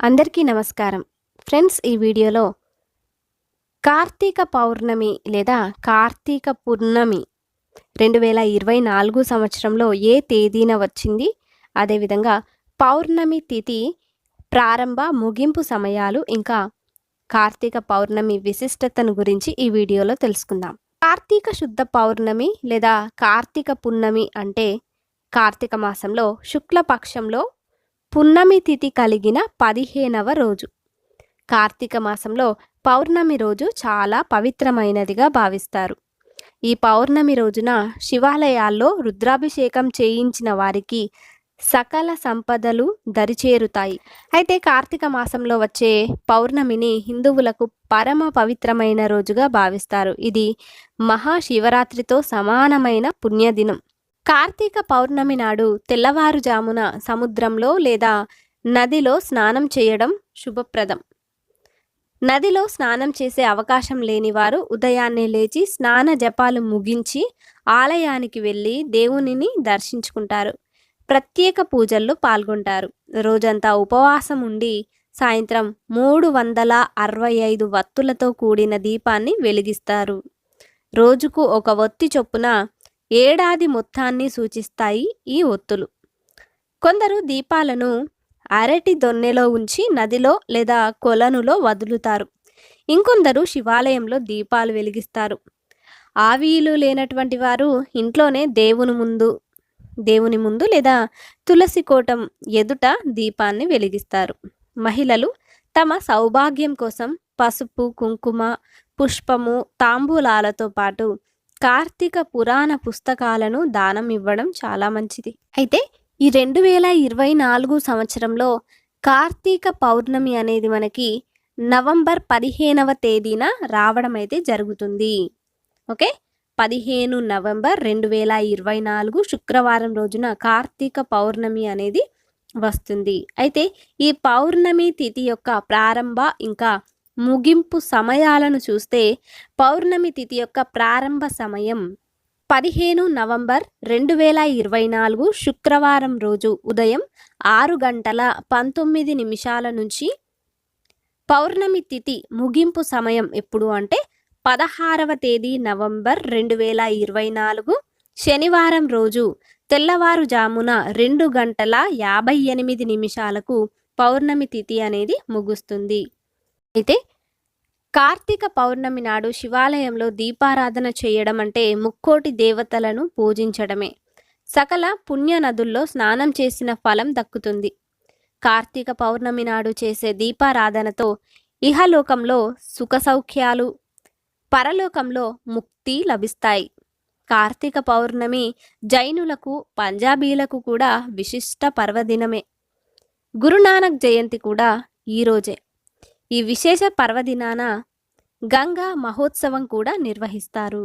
అందరికీ నమస్కారం. ఫ్రెండ్స్ ఈ వీడియోలో కార్తీక పౌర్ణమి లేదా కార్తీక పూర్ణమి రెండు వేల ఇరవై నాలుగు సంవత్సరంలో ఏ తేదీన వచ్చింది? అదేవిధంగా పౌర్ణమి తిథి ప్రారంభ ముగింపు సమయాలు ఇంకా కార్తీక పౌర్ణమి విశిష్టతను గురించి ఈ వీడియోలో తెలుసుకుందాం. కార్తీక శుద్ధ పౌర్ణమి లేదా కార్తీక పున్నమి అంటే కార్తీక మాసంలో శుక్లపక్షంలో పున్నమి తిథి కలిగిన పదిహేనవ రోజు. కార్తీక మాసంలో పౌర్ణమి రోజు చాలా పవిత్రమైనదిగా భావిస్తారు. ఈ పౌర్ణమి రోజున శివాలయాల్లో రుద్రాభిషేకం చేయించిన వారికి సకల సంపదలు దరిచేరుతాయి. అయితే కార్తీక మాసంలో వచ్చే పౌర్ణమిని హిందువులకు పరమ పవిత్రమైన రోజుగా భావిస్తారు. ఇది మహాశివరాత్రితో సమానమైన పుణ్యదినం. కార్తీక పౌర్ణమి నాడు తెల్లవారుజామున సముద్రంలో లేదా నదిలో స్నానం చేయడం శుభప్రదం. నదిలో స్నానం చేసే అవకాశం లేని వారు ఉదయాన్నే లేచి స్నాన జపాలు ముగించి ఆలయానికి వెళ్ళి దేవునిని దర్శించుకుంటారు. ప్రత్యేక పూజల్లో పాల్గొంటారు. రోజంతా ఉపవాసం ఉండి సాయంత్రం మూడు వందల అరవై ఐదు వత్తులతో కూడిన దీపాన్ని వెలిగిస్తారు. రోజుకు ఒక ఒత్తి చొప్పున ఏడాది మొత్తాన్ని సూచిస్తాయి ఈ ఒత్తులు. కొందరు దీపాలను అరటి దొన్నెలో ఉంచి నదిలో లేదా కొలనులో వదులుతారు. ఇంకొందరు శివాలయంలో దీపాలు వెలిగిస్తారు. ఆవీలు లేనటువంటి వారు ఇంట్లోనే దేవుని ముందు దేవుని ముందు లేదా తులసి కోటం ఎదుట దీపాన్ని వెలిగిస్తారు. మహిళలు తమ సౌభాగ్యం కోసం పసుపు కుంకుమ పుష్పము తాంబూలాలతో పాటు కార్తీక పురాణ పుస్తకాలను దానం ఇవ్వడం చాలా మంచిది. అయితే ఈ రెండు వేల ఇరవై నాలుగు సంవత్సరంలో కార్తీక పౌర్ణమి అనేది మనకి నవంబర్ పదిహేనవ తేదీన రావడం అయితే జరుగుతుంది. ఓకే? పదిహేను నవంబర్ రెండు వేల ఇరవై నాలుగు శుక్రవారం రోజున కార్తీక పౌర్ణమి అనేది వస్తుంది. అయితే ఈ పౌర్ణమి తిథి యొక్క ప్రారంభ ఇంకా ముగింపు సమయాలను చూస్తే పౌర్ణమి తిథి యొక్క ప్రారంభ సమయం పదిహేను నవంబర్ రెండు వేల ఇరవై నాలుగు శుక్రవారం రోజు ఉదయం ఆరు గంటల పంతొమ్మిది నిమిషాల నుంచి పౌర్ణమి తిథి ముగింపు సమయం ఎప్పుడు అంటే పదహారవ తేదీ నవంబర్ రెండు వేల ఇరవై నాలుగు శనివారం రోజు తెల్లవారుజామున రెండు గంటల యాభై ఎనిమిది నిమిషాలకు పౌర్ణమి తిథి అనేది ముగుస్తుంది. అయితే కార్తీక పౌర్ణమి నాడు శివాలయంలో దీపారాధన చేయడం అంటే ముక్కోటి దేవతలను పూజించడమే. సకల పుణ్య నదుల్లో స్నానం చేసిన ఫలం దక్కుతుంది. కార్తీక పౌర్ణమి నాడు చేసే దీపారాధనతో ఇహలోకంలో సుఖ సౌఖ్యాలు పరలోకంలో ముక్తి లభిస్తాయి. కార్తీక పౌర్ణమి జైనులకు పంజాబీలకు కూడా విశిష్ట పర్వదినమే. గురునానక్ జయంతి కూడా ఈరోజే ఈ విశేష పర్వదినాన గంగా మహోత్సవం కూడా నిర్వహిస్తారు.